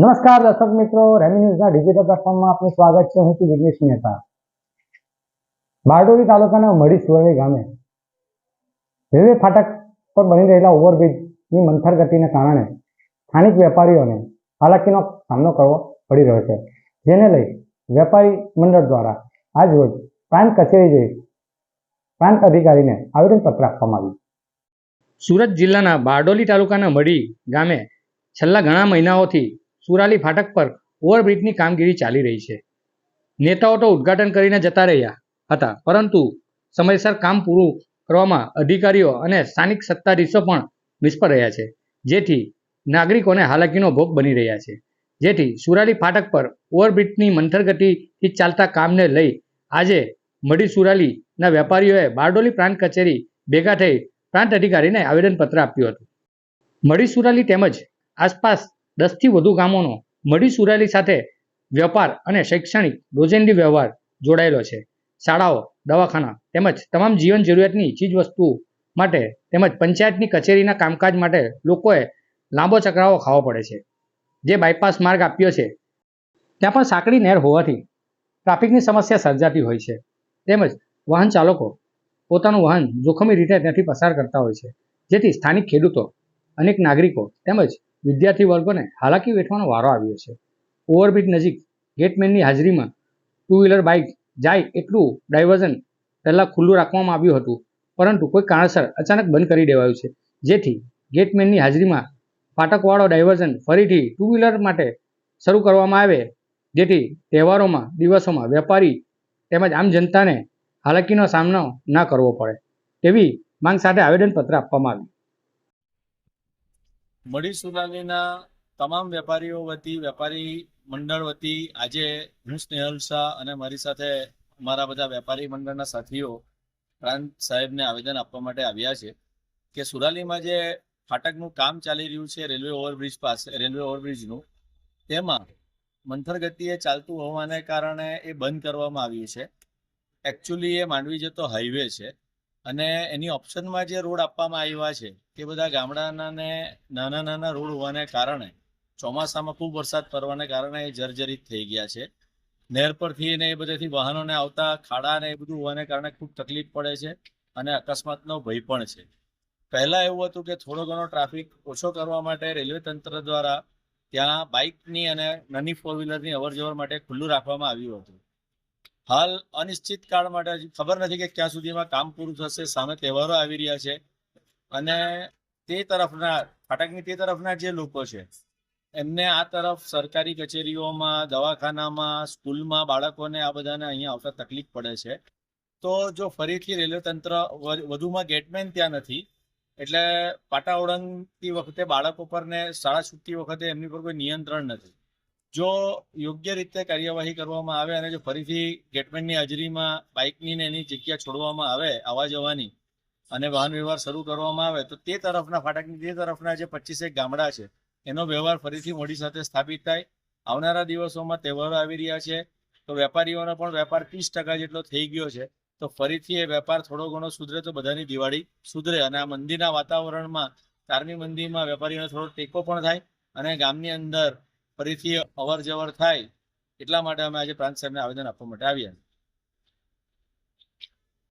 નમસ્કાર દર્શક મિત્રો રેમી ન્યૂઝના ડિજિટલ પ્લેટફોર્મમાં આપનું સ્વાગત છે. હું છું વિઘ્નેશ મહેતા. બારડોલી તાલુકાના મળી સુરવી ગામે રેલવે ફાટક પર બની રહેલા ઓવરબ્રિજની મંથર ગતિને કારણે સ્થાનિક વેપારીઓને હાલાકીનો સામનો કરવો પડી રહ્યો છે. જેને લઈ વેપારી મંડળ દ્વારા આજ રોજ પ્રાંત કચેરી જઈ પ્રાંત અધિકારીને આવેદનપત્ર આપવામાં આવ્યું. સુરત જિલ્લાના બારડોલી તાલુકાના મળી ગામે છેલ્લા ઘણા મહિનાઓથી સુરાલી ફાટક પર ઓવરબ્રિજની કામગીરી ચાલી રહી છે. નેતાઓ તો ઉદ્ઘાટન કરીને જતા રહ્યા હતા, પરંતુ સમયસર કામ પૂરું કરવામાં અધિકારીઓ અને સ્થાનિક સત્તાધીશો પણ નિષ્ફળ રહ્યા છે, જેથી નાગરિકોને હાલાકીનો ભોગ બની રહ્યા છે. જેથી સુરાલી ફાટક પર ઓવરબ્રિજની મંથરગતિથી ચાલતા કામને લઈ આજે મડી સુરાલીના વેપારીઓએ બારડોલી પ્રાંત કચેરી ભેગા થઈ પ્રાંત અધિકારીને આવેદનપત્ર આપ્યું હતું. મડી સુરાલી તેમજ આસપાસ દસથી વધુ ગામોનો મડી સુરાલી સાથે વેપાર અને શૈક્ષણિક રોજિંદી વ્યવહાર જોડાયેલો છે. શાળાઓ, દવાખાના તેમજ તમામ જીવન જરૂરિયાતની ચીજવસ્તુઓ માટે તેમજ પંચાયતની કચેરીના કામકાજ માટે લોકોએ લાંબો ચકરાવો ખાવો પડે છે. જે બાયપાસ માર્ગ આપ્યો છે, ત્યાં પણ સાંકડી નહેર હોવાથી ટ્રાફિકની સમસ્યા સર્જાતી હોય છે. તેમજ વાહન ચાલકો પોતાનું વાહન જોખમી રીતે ત્યાંથી પસાર કરતા હોય છે. જેથી સ્થાનિક ખેડૂતો, અનેક નાગરિકો તેમજ વિદ્યાર્થી વર્ગોને હાલાકી વેઠવાનો વારો આવ્યો છે. ઓવરબ્રિજ નજીક ગેટમેનની હાજરીમાં ટુ વ્હીલર બાઇક જાય એટલું ડાયવર્ઝન પહેલાં ખુલ્લું રાખવામાં આવ્યું હતું, પરંતુ કોઈ કારણસર અચાનક બંધ કરી દેવાયું છે. જેથી ગેટમેનની હાજરીમાં ફાટકવાળો ડાયવર્ઝન ફરીથી ટુ વ્હીલર માટે શરૂ કરવામાં આવે. જેથી તહેવારોમાં, દિવસોમાં વેપારી તેમજ આમ જનતાને હાલાકીનો સામનો ના કરવો પડે, તેવી માંગ સાથે આવેદનપત્ર આપવામાં આવ્યું. મળી સુનાલીના તમામ વેપારીઓ વતી, વેપારી મંડળ વતી આજે હું સ્નેહલ શાહ અને મારી સાથે મારા બધા વેપારી મંડળના સાથીઓ પ્રાંત સાહેબને આવેદન આપવા માટે આવ્યા છે કે સુરાલીમાં જે ફાટકનું કામ ચાલી રહ્યું છે રેલવે ઓવરબ્રિજ પાસે, રેલવે ઓવરબ્રિજનું, તેમાં મંથર ગતિએ ચાલતું હોવાને કારણે એ બંધ કરવામાં આવ્યું છે. એકચ્યુઅલી એ માંડવી જતો હાઈવે છે અને એની ઓપ્શનમાં જે રોડ આપવામાં આવ્યા છે તે બધા ગામડાના ને નાના નાના રોડ હોવાને કારણે ચોમાસામાં ખૂબ વરસાદ પડવાને કારણે એ જર્જરિત થઈ ગયા છે. નહેર પરથી ને એ બધેથી વાહનોને આવતા, ખાડા ને એ બધું હોવાને કારણે ખૂબ તકલીફ પડે છે અને અકસ્માતનો ભય પણ છે. પહેલા એવું હતું કે થોડો ઘણો ટ્રાફિક ઓછો કરવા માટે રેલવે તંત્ર દ્વારા ત્યાં બાઇકની અને નાની ફોર વ્હીલરની અવર જવર માટે ખુલ્લું રાખવામાં આવ્યું હતું. હાલ અનિશ્ચિત કાળ માટે ખબર નથી કે ક્યાં સુધીમાં કામ પૂરું થશે. સામે તહેવારો આવી રહ્યા છે. અને તે તરફના, ફાટકની તે તરફના જે લોકો છે, એમને આ તરફ સરકારી કચેરીઓમાં, દવાખાનામાં, સ્કૂલમાં બાળકોને આ બધાને અહીંયા આવતા તકલીફ પડે છે. તો જો ફરીથી રેલવે તંત્ર વધુમાં ગેટમેન ત્યાં નથી, એટલે પાટા ઓળંગતી વખતે બાળકો પર ને શાળા છૂટતી વખતે એમની પર કોઈ નિયંત્રણ નથી. જો યોગ્ય રીતે કાર્યવાહી કરવામાં આવે અને જો ફરીથી ગેટમેનની હાજરીમાં બાઇકની ને એની જગ્યા છોડવામાં આવે આવવા જવાની અને વાહન વ્યવહાર શરૂ કરવામાં આવે તો તે તરફના, ફાટકની તે તરફના જે પચીસેક ગામડા છે, એનો વ્યવહાર ફરીથી મોડી સાથે સ્થાપિત થાય. આવનારા દિવસોમાં તહેવારો આવી રહ્યા છે. તો વેપારીઓનો પણ વેપાર ત્રીસ ટકા જેટલો થઈ ગયો છે. તો ફરીથી એ વેપાર થોડો ઘણો સુધરે તો બધાની દિવાળી સુધરે અને આ મંદિરના વાતાવરણમાં ધાર્મિક મંદિરમાં વેપારીઓને થોડો ટેકો પણ થાય અને ગામની અંદર ફરીથી અવર જવર થાય. એટલા માટે અમે આજે પ્રાંત સાહેબને આવેદન આપવા માટે આવ્યા.